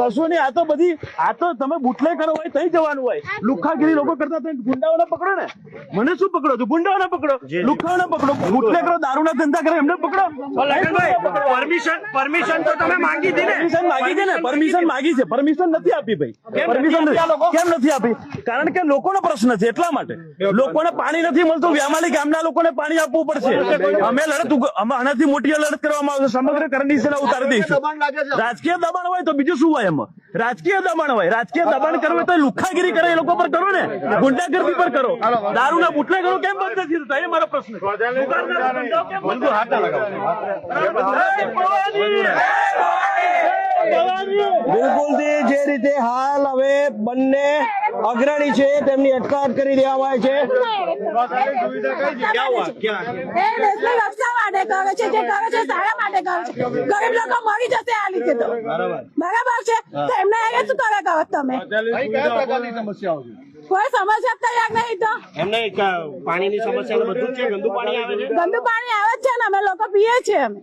કશું નહીં આ તો બધી આ તો તમે બુટલે કરો હોય તઈ જવાનું હોય. લુખાગીરી લોકો કરતા તો ગુંડાઓને પકડો ને. મને શું પકડો છો? ગુંડાઓને પકડો. લુખાઓને પકડો. બુટલે કરો દારૂના ધંધા કરે એમને પકડો. પરમિશન પરમિશન તો તમે માંગી હતી ને? પરમિશન માંગી છે ને? પરમિશન માંગી છે. પરમિશન નથી આપી ભાઈ. પરમિશન કેમ નથી આપી? કારણ કે લોકોનો પ્રશ્ન છે એટલા માટે. લોકોને પાણી નથી મળતું. વ્યામાલી ગામના લોકોને પાણી આપવું પડશે. અમે લડત અમે આનાથી મોટી લડત કરવામાં આવશે સમગ્ર કરંડી સેના ઉતારી દઈશું. રાજકીય દબાણ હોય તો બીજું શું હોય એમાં. રાજકીય દબાણ હોય. રાજકીય દબાણ કરવું તો લુખાગીરી કરે એ લોકો પર કરો ને. ગુંડાગર્દી પર કરો. દારૂના બુટલા કરો કેમ બંધ નથી થતા? એ મારો પ્રશ્ન દુકાનદારો કેમ બંધ રીતે હાલ હવે બંને અગ્રણી છે તેમની અટકાયત કરી દેવામાં આવે છે. કોઈ સમસ્યા જ તૈયાર નહીં તો? એમને પાણીની સમસ્યા બધું છે ગંદુ પાણી આવે છે? ગંદુ પાણી આવે જ છે ને અમે લોકો પીએ છીએ અમે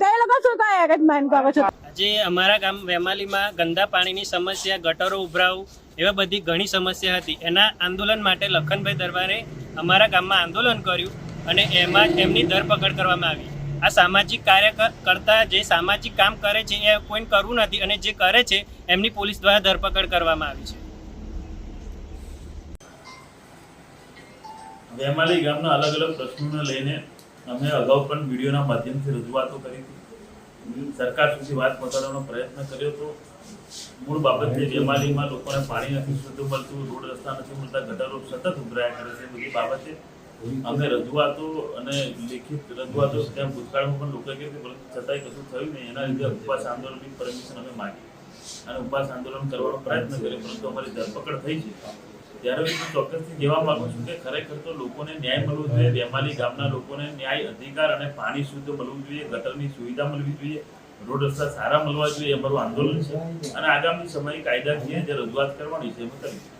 તો લોકો શું કહે એરેન્જમેન્ટ કરો છો? આજે અમારા ગામ વેમાલીમાં ગંદા પાણીની સમસ્યા ગટરો ઉભરાવું એવા બધી ઘણી સમસ્યા હતી. એના આંદોલન માટે લખનભાઈ દરબારે અમારા ગામમાં આંદોલન કર્યું અને એમાં એમની ધરપકડ કરવામાં આવી. આ સામાજિક કાર્ય કરતા જે સામાજિક કામ કરે છે એ કોઈ કરવું નથી અને જે કરે છે એમની પોલીસ દ્વારા ધરપકડ કરવામાં આવી છે. વેમાલી ગામના અલગ અલગ પ્રશ્નોને લઈને અમે અગાઉ પણ વિડીયોના માધ્યમથી રજૂઆતો કરી હતી. સરકાર સુધી વાત પહોંચાડવાનો પ્રયત્ન કર્યો હતો મૂળ બાબત છે જેમાલીમાં લોકોને પાણી નથી શુદ્ધ મળતું, રોડ રસ્તા નથી મળતા, ગટરો સતત ઉભરાયા કરે છે બધી બાબતે અમે રજૂઆતો અને લેખિત રજૂઆતો ત્યાં ભૂતકાળમાં પણ લોકો કે પરંતુ છતાંય કશું થયું નહીં. એના લીધે ઉપવાસ આંદોલનની પરમિશન અમે માગી અને ઉપવાસ આંદોલન કરવાનો પ્રયત્ન કર્યો, પરંતુ અમારી ધરપકડ થઈ છે. ત્યારે હું ચોક્કસથી કહેવા માંગુ છું કે ખરેખર તો લોકોને ન્યાય મળવો જોઈએ. વેમાલી ગામના લોકોને ન્યાય અધિકાર અને પાણી શુદ્ધ મળવું જોઈએ, ગટરની સુવિધા મળવી જોઈએ, રોડ રસ્તા સારા મળવા જોઈએ અમારું આંદોલન છે. અને આગામી સમયે કાયદાકીય જે રજૂઆત કરવાની છે એમ કરીશું